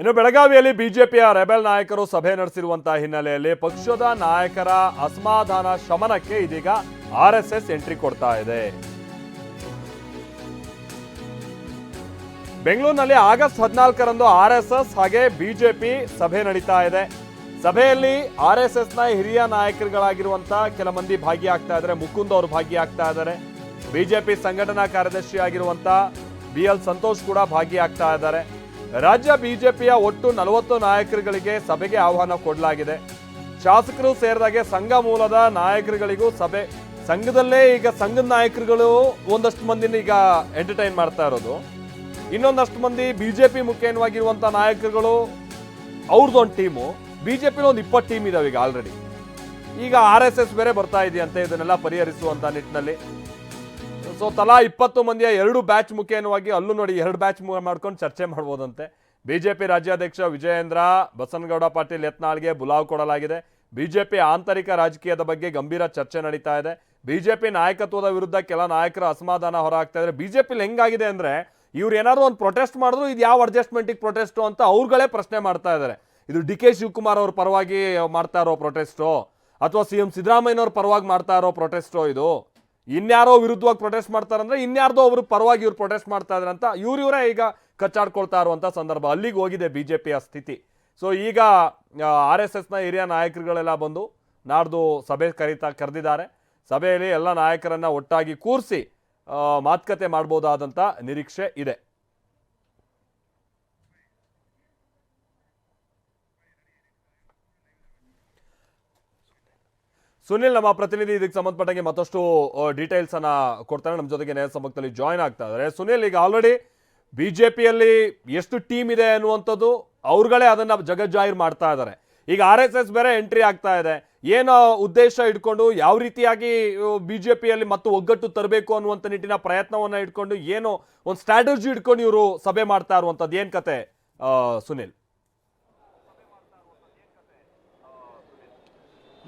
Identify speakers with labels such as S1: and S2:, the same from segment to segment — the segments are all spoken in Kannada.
S1: ಇನ್ನು ಬೆಳಗಾವಿಯಲ್ಲಿ ಬಿಜೆಪಿಯ ರೆಬೆಲ್ ನಾಯಕರು ಸಭೆ ನಡೆಸಿರುವಂತಹ ಹಿನ್ನೆಲೆಯಲ್ಲಿ ಪಕ್ಷದ ನಾಯಕರ ಅಸಮಾಧಾನ ಶಮನಕ್ಕೆ ಇದೀಗ ಆರ್ ಎಸ್ ಎಸ್ ಎಂಟ್ರಿ ಕೊಡ್ತಾ ಇದೆ. ಬೆಂಗಳೂರಿನಲ್ಲಿ ಆಗಸ್ಟ್ ಹದಿನಾಲ್ಕರಂದು ಆರ್ ಎಸ್ ಎಸ್ ಹಾಗೆ ಬಿಜೆಪಿ ಸಭೆ ನಡೀತಾ ಇದೆ. ಸಭೆಯಲ್ಲಿ ಆರ್ ಎಸ್ ಎಸ್ನ ಹಿರಿಯ ನಾಯಕರುಗಳಾಗಿರುವಂತಹ ಕೆಲ ಮಂದಿ ಭಾಗಿಯಾಗ್ತಾ ಇದ್ದಾರೆ. ಮುಕುಂದ್ ಅವರು ಭಾಗಿಯಾಗ್ತಾ ಇದ್ದಾರೆ. ಬಿಜೆಪಿ ಸಂಘಟನಾ ಕಾರ್ಯದರ್ಶಿ ಆಗಿರುವಂತಹ ಬಿ ಎಲ್ ಸಂತೋಷ್ ಕೂಡ ಭಾಗಿಯಾಗ್ತಾ ಇದ್ದಾರೆ. ರಾಜ್ಯ ಬಿಜೆಪಿಯ ಒಟ್ಟು ನಲವತ್ತು ನಾಯಕರುಗಳಿಗೆ ಸಭೆಗೆ ಆಹ್ವಾನ ಕೊಡಲಾಗಿದೆ. ಶಾಸಕರು ಸೇರಿದಾಗೆ ಸಂಘ ಮೂಲದ ನಾಯಕರುಗಳಿಗೂ ಸಭೆ. ಸಂಘದಲ್ಲೇ ಈಗ ಸಂಘದ ನಾಯಕರುಗಳು ಒಂದಷ್ಟು ಮಂದಿನ ಈಗ ಎಂಟರ್ಟೈನ್ ಮಾಡ್ತಾ ಇರೋದು. ಇನ್ನೊಂದಷ್ಟು ಮಂದಿ ಬಿಜೆಪಿ ಮುಖೇನವಾಗಿರುವಂತ ನಾಯಕರುಗಳು ಅವ್ರದ್ದೊಂದು ಟೀಮು ಬಿಜೆಪಿ ಒಂದು ಇಪ್ಪತ್ತು ಟೀಮ್ ಇದಾವೆ ಈಗ ಆಲ್ರೆಡಿ ಈಗ ಆರ್ ಎಸ್ ಎಸ್ ಬೇರೆ ಬರ್ತಾ ಇದೆಯಂತೆ, ಇದನ್ನೆಲ್ಲ ಪರಿಹರಿಸುವಂತ ನಿಟ್ಟಿನಲ್ಲಿ. ಸೊ ತಲಾ ಇಪ್ಪತ್ತು ಮಂದಿಯ ಎರಡು ಬ್ಯಾಚ್ ಮುಖೇನವಾಗಿ ಅಲ್ಲೂ ನೋಡಿ ಎರಡು ಬ್ಯಾಚ್ ಮಾಡ್ಕೊಂಡು ಚರ್ಚೆ ಮಾಡ್ಬೋದಂತೆ. ಬಿಜೆಪಿ ರಾಜ್ಯಾಧ್ಯಕ್ಷ ವಿಜಯೇಂದ್ರ, ಬಸನಗೌಡ ಪಾಟೀಲ್, ಯತ್ನಾಳ್ಗೆ ಬುಲಾವ್ ಕೊಡಲಾಗಿದೆ. ಬಿಜೆಪಿ ಆಂತರಿಕ ರಾಜಕೀಯದ ಬಗ್ಗೆ ಗಂಭೀರ ಚರ್ಚೆ ನಡೀತಾ ಇದೆ. ಬಿಜೆಪಿ ನಾಯಕತ್ವದ ವಿರುದ್ಧ ಕೆಲ ನಾಯಕರ ಅಸಮಾಧಾನ ಹೊರಹಾಗ್ತಾ ಇದ್ದಾರೆ. ಬಿಜೆಪಿಲಿ ಹೆಂಗಾಗಿದೆ ಅಂದ್ರೆ, ಇವ್ರು ಏನಾದ್ರು ಒಂದು ಪ್ರೊಟೆಸ್ಟ್ ಮಾಡಿದ್ರು, ಇದು ಯಾವ ಅಡ್ಜಸ್ಟ್ಮೆಂಟಿಗೆ ಪ್ರೊಟೆಸ್ಟು ಅಂತ ಅವ್ರುಗಳೇ ಪ್ರಶ್ನೆ ಮಾಡ್ತಾ ಇದ್ದಾರೆ. ಇದು ಡಿ ಕೆ ಶಿವಕುಮಾರ್ ಅವ್ರ ಪರವಾಗಿ ಮಾಡ್ತಾ ಇರೋ ಪ್ರೊಟೆಸ್ಟು ಅಥವಾ ಸಿ ಎಂ ಸಿದ್ದರಾಮಯ್ಯನವ್ರ ಪರವಾಗಿ ಮಾಡ್ತಾ ಇರೋ ಪ್ರೊಟೆಸ್ಟೋ ಇದು? ಇನ್ಯಾರೋ ವಿರುದ್ಧವಾಗಿ ಪ್ರೊಟೆಸ್ಟ್ ಮಾಡ್ತಾರಂದ್ರೆ ಇನ್ಯಾರ್ದೋ ಅವರು ಪರವಾಗಿ ಇವ್ರು ಪ್ರೊಟೆಸ್ಟ್ ಮಾಡ್ತಾ ಇದ್ದಾರೆ ಅಂತ ಇವ್ರು ಇವರೇ ಈಗ ಕಚ್ಚಾಡ್ಕೊಳ್ತಾ ಇರುವಂತ ಸಂದರ್ಭ. ಅಲ್ಲಿಗೆ ಹೋಗಿದೆ ಬಿಜೆಪಿಯ ಸ್ಥಿತಿ. ಸೊ ಈಗ ಆರ್ ಎಸ್ ಎಸ್ನ ಹಿರಿಯ ನಾಯಕರುಗಳೆಲ್ಲ ಬಂದು ನಾಡ್ದು ಸಭೆ ಕರೀತಾ ಕರೆದಿದ್ದಾರೆ. ಸಭೆಯಲ್ಲಿ ಎಲ್ಲ ನಾಯಕರನ್ನ ಒಟ್ಟಾಗಿ ಕೂರಿಸಿ ಮಾತುಕತೆ ಮಾಡ್ಬೋದಾದಂಥ ನಿರೀಕ್ಷೆ ಇದೆ. ಸುನಿಲ್ ನಮ್ಮ ಪ್ರತಿನಿಧಿ, ಇದಕ್ಕೆ ಸಂಬಂಧಪಟ್ಟಂಗೆ ಮತ್ತಷ್ಟು ಡೀಟೇಲ್ಸ್ ಅನ್ನ ಕೊಡ್ತಾರೆ ನಮ್ಮ ಜೊತೆಗೆ ನೇರ ಸಂಪರ್ಕದಲ್ಲಿ ಜಾಯ್ನ್ ಆಗ್ತಾ ಇದ್ದಾರೆ. ಸುನಿಲ್, ಈಗ ಆಲ್ರೆಡಿ ಬಿಜೆಪಿಯಲ್ಲಿ ಎಷ್ಟು ಟೀಮ್ ಇದೆ ಅನ್ನುವಂಥದ್ದು ಅವ್ರುಗಳೇ ಅದನ್ನ ಜಗಜ್ಜಾಹಿರ್ ಮಾಡ್ತಾ ಇದ್ದಾರೆ. ಈಗ ಆರ್ ಎಸ್ ಎಸ್ ಬೇರೆ ಎಂಟ್ರಿ ಆಗ್ತಾ ಇದೆ. ಏನು ಉದ್ದೇಶ ಇಟ್ಕೊಂಡು ಯಾವ ರೀತಿಯಾಗಿ ಬಿಜೆಪಿಯಲ್ಲಿ ಮತ್ತು ಒಗ್ಗಟ್ಟು ತರಬೇಕು ಅನ್ನುವಂಥ ನಿಟ್ಟಿನ ಪ್ರಯತ್ನವನ್ನ ಇಟ್ಕೊಂಡು ಏನು ಒಂದು ಸ್ಟ್ರಾಟಜಿ ಇಟ್ಕೊಂಡು ಇವರು ಸಭೆ ಮಾಡ್ತಾ ಇರುವಂಥದ್ದು. ಏನ್ ಕತೆ ಸುನಿಲ್?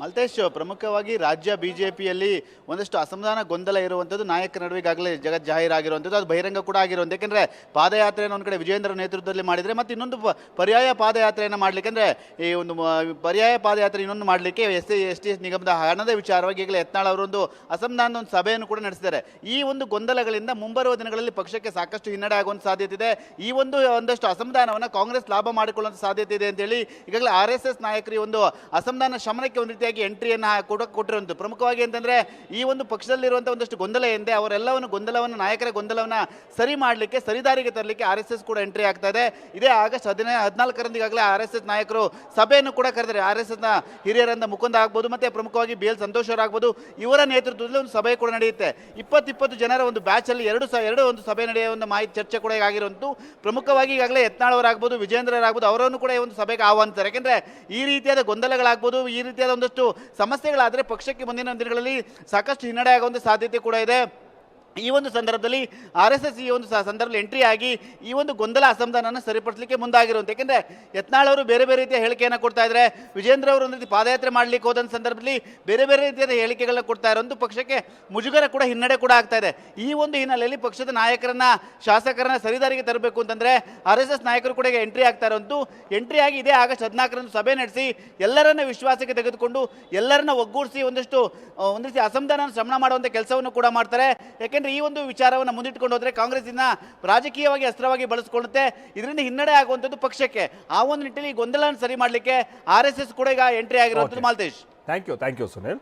S2: ಮಲ್ತೇಶ್, ಪ್ರಮುಖವಾಗಿ ರಾಜ್ಯ ಬಿಜೆಪಿಯಲ್ಲಿ ಒಂದಷ್ಟು ಅಸಮಾಧಾನ ಗೊಂದಲ ಇರುವಂಥದ್ದು ನಾಯಕರ ನಡುವೆ ಈಗಾಗಲೇ ಜಗತ್ ಜಾಹೀರಾಗಿರುವಂಥದ್ದು ಅದು ಬಹಿರಂಗ ಕೂಡ ಆಗಿರುವಂಥ ಯಾಕೆಂದರೆ ಪಾದಯಾತ್ರೆಯನ್ನು ಒಂದು ಕಡೆ ವಿಜೇಂದ್ರ ನೇತೃತ್ವದಲ್ಲಿ ಮಾಡಿದರೆ ಮತ್ತು ಇನ್ನೊಂದು ಪರ್ಯಾಯ ಪಾದಯಾತ್ರೆಯನ್ನು ಮಾಡಲಿಕ್ಕೆ ಅಂದರೆ ಈ ಒಂದು ಪರ್ಯಾಯ ಪಾದಯಾತ್ರೆ ಇನ್ನೊಂದು ಮಾಡಲಿಕ್ಕೆ S C, S T, S ನಿಗಮದ ಹಣದ ವಿಚಾರವಾಗಿ ಈಗಲೇ ಯತ್ನಾಳ್ ಅವರೊಂದು ಅಸಮಾಧಾನದ ಒಂದು ಸಭೆಯನ್ನು ಕೂಡ ನಡೆಸಿದ್ದಾರೆ. ಈ ಒಂದು ಗೊಂದಲಗಳಿಂದ ಮುಂಬರುವ ದಿನಗಳಲ್ಲಿ ಪಕ್ಷಕ್ಕೆ ಸಾಕಷ್ಟು ಹಿನ್ನಡೆ ಆಗುವಂಥ ಸಾಧ್ಯತೆ ಇದೆ. ಈ ಒಂದು ಒಂದಷ್ಟು ಅಸಮಾಧಾನವನ್ನು ಕಾಂಗ್ರೆಸ್ ಲಾಭ ಮಾಡಿಕೊಳ್ಳುವಂಥ ಸಾಧ್ಯತೆ ಇದೆ ಅಂತೇಳಿ ಈಗಾಗಲೇ ಆರ್ ಎಸ್ ಎಸ್ ನಾಯಕರಿ ಒಂದು ಅಸಮಾಧಾನ ಶಮನಕ್ಕೆ ಒಂದು ರೀತಿಯಾಗಿ ಎಂಟ್ರಿಯನ್ನು ಕೊಡ ಕೊಟ್ಟಿರುವಂಥದ್ದು ಪ್ರಮುಖವಾಗಿ ಅಂತಂದರೆ ಈ ಒಂದು ಪಕ್ಷದಲ್ಲಿರುವಂಥ ಒಂದಷ್ಟು ಗೊಂದಲ ಎಂದೇ ಅವರೆಲ್ಲವನ್ನು ಗೊಂದಲವನ್ನು, ನಾಯಕರ ಗೊಂದಲವನ್ನು ಸರಿ ಮಾಡಲಿಕ್ಕೆ ಸರಿದಾರಿಗೆ ತರಲಿಕ್ಕೆ ಆರ್ ಎಸ್ ಎಸ್ ಕೂಡ ಎಂಟ್ರಿ ಆಗ್ತಾ ಇದೆ. ಇದೇ ಆಗಸ್ಟ್ ಹದಿನೈ ಹದಿನಾಲ್ಕರಂದು ಈಗಾಗಲೇ ಆರ್ ಎಸ್ ಎಸ್ ನಾಯಕರು ಸಭೆಯನ್ನು ಕೂಡ ಕರೆದರೆ ಆರ್ ಎಸ್ ಎಸ್ನ ಹಿರಿಯರಂದ ಮುಕುಂದ ಆಗ್ಬೋದು, ಮತ್ತು ಪ್ರಮುಖವಾಗಿ ಬಿ ಎಲ್ ಸಂತೋಷ್ ಇವರ ನೇತೃತ್ವದಲ್ಲಿ ಒಂದು ಸಭೆ ಕೂಡ ನಡೆಯುತ್ತೆ. ಇಪ್ಪತ್ತಿಪ್ಪತ್ತು ಜನರ ಒಂದು ಬ್ಯಾಚಲ್ಲಿ ಎರಡು ಸ, ಎರಡು ಒಂದು ಸಭೆ ನಡೆಯುವ ಒಂದು ಮಾಹಿತಿ ಚರ್ಚೆ ಕೂಡ ಆಗಿರುವಂತು. ಪ್ರಮುಖವಾಗಿ ಈಗಾಗಲೇ ಯತ್ನಾಳ್ ಅವರಾಗ್ಬೋದು ವಿಜೇಂದ್ರರಾಗ್ಬೋದು ಅವರನ್ನು ಕೂಡ ಈ ಒಂದು ಸಭೆಗೆ ಆಹ್ವಾನಿಸ್ತಾರೆ. ಯಾಕೆಂದರೆ ಈ ರೀತಿಯಾದ ಗೊಂದಲಗಳಾಗ್ಬೋದು, ಈ ರೀತಿಯಾದ ಒಂದಷ್ಟು ಸಮಸ್ಯೆಗಳಾದರೆ ಪಕ್ಷಕ್ಕೆ ಮುಂದಿನ ದಿನಗಳಲ್ಲಿ ಸಾಕಷ್ಟು ಹಿನ್ನಡೆ ಆಗುವಂಥ ಸಾಧ್ಯತೆ ಕೂಡ ಇದೆ. ಈ ಒಂದು ಸಂದರ್ಭದಲ್ಲಿ ಆರ್ ಎಸ್ ಎಸ್ ಈ ಒಂದು ಸಂದರ್ಭದಲ್ಲಿ ಎಂಟ್ರಿ ಆಗಿ ಈ ಒಂದು ಗೊಂದಲ ಅಸಮಾಧಾನ ಸರಿಪಡಿಸಲಿಕ್ಕೆ ಮುಂದಾಗಿರುವಂತೆ. ಯಾಕೆಂದರೆ ಯತ್ನಾಳ್ ಅವರು ಬೇರೆ ಬೇರೆ ರೀತಿಯ ಹೇಳಿಕೆಯನ್ನು ಕೊಡ್ತಾ ಇದ್ದಾರೆ ವಿಜೇಂದ್ರ ಅವರು ಒಂದು ರೀತಿ ಪಾದಯಾತ್ರೆ ಮಾಡಲಿಕ್ಕೆ ಹೋದಂಥ ಸಂದರ್ಭದಲ್ಲಿ ಬೇರೆ ಬೇರೆ ರೀತಿಯಾದ ಹೇಳಿಕೆಗಳನ್ನ ಕೊಡ್ತಾ ಇರೋದು ಪಕ್ಷಕ್ಕೆ ಮುಜುಗರ ಕೂಡ ಹಿನ್ನಡೆ ಕೂಡ ಆಗ್ತಾ ಇದೆ. ಈ ಒಂದು ಹಿನ್ನೆಲೆಯಲ್ಲಿ ಪಕ್ಷದ ನಾಯಕರನ್ನ, ಶಾಸಕರನ್ನ ಸರಿದಾರಿಗೆ ತರಬೇಕು ಅಂತಂದ್ರೆ ಆರ್ ಎಸ್ ಎಸ್ ನಾಯಕರು ಕೂಡ ಎಂಟ್ರಿ ಆಗ್ತಾ ಇರೋದು ಎಂಟ್ರಿ ಆಗಿ ಇದೇ ಆಗಸ್ಟ್ ಹದಿನಾಲ್ಕರಂದು ಸಭೆ ನಡೆಸಿ ಎಲ್ಲರನ್ನ ವಿಶ್ವಾಸಕ್ಕೆ ತೆಗೆದುಕೊಂಡು ಎಲ್ಲರನ್ನ ಒಗ್ಗೂಡಿಸಿ ಒಂದಷ್ಟು ಒಂದಿಷ್ಟು ಒಂದು ರೀತಿ ಅಸಮಾಧಾನ ಶಮನ ಮಾಡುವಂಥ ಕೆಲಸವನ್ನು ಕೂಡ ಮಾಡ್ತಾರೆ. ಯಾಕೆಂದ್ರೆ ಈ ಒಂದು ವಿಚಾರವನ್ನು ಮುಂದಿಟ್ಕೊಂಡು ಹೋದರೆ ಕಾಂಗ್ರೆಸ್ ಇನ್ನ ರಾಜಕೀಯವಾಗಿ ಅಸ್ತ್ರವಾಗಿ ಬಳಸ್ಕೊಳ್ಳುತ್ತೆ. ಇದರಿಂದ ಹಿನ್ನಡೆ ಆಗುವಂಥದ್ದು ಪಕ್ಷಕ್ಕೆ. ಆ ಒಂದು ನಿಟ್ಟಿನಲ್ಲಿ ಗೊಂದಲವನ್ನು ಗೊಂದಲ ಸರಿ ಮಾಡಲಿಕ್ಕೆ ಆರ್ ಎಸ್ ಎಸ್ ಕೂಡ ಈಗ ಎಂಟ್ರಿ ಆಗಿರುವಂಥದ್ದು. Malatesh.
S1: Thank you thank you Sunil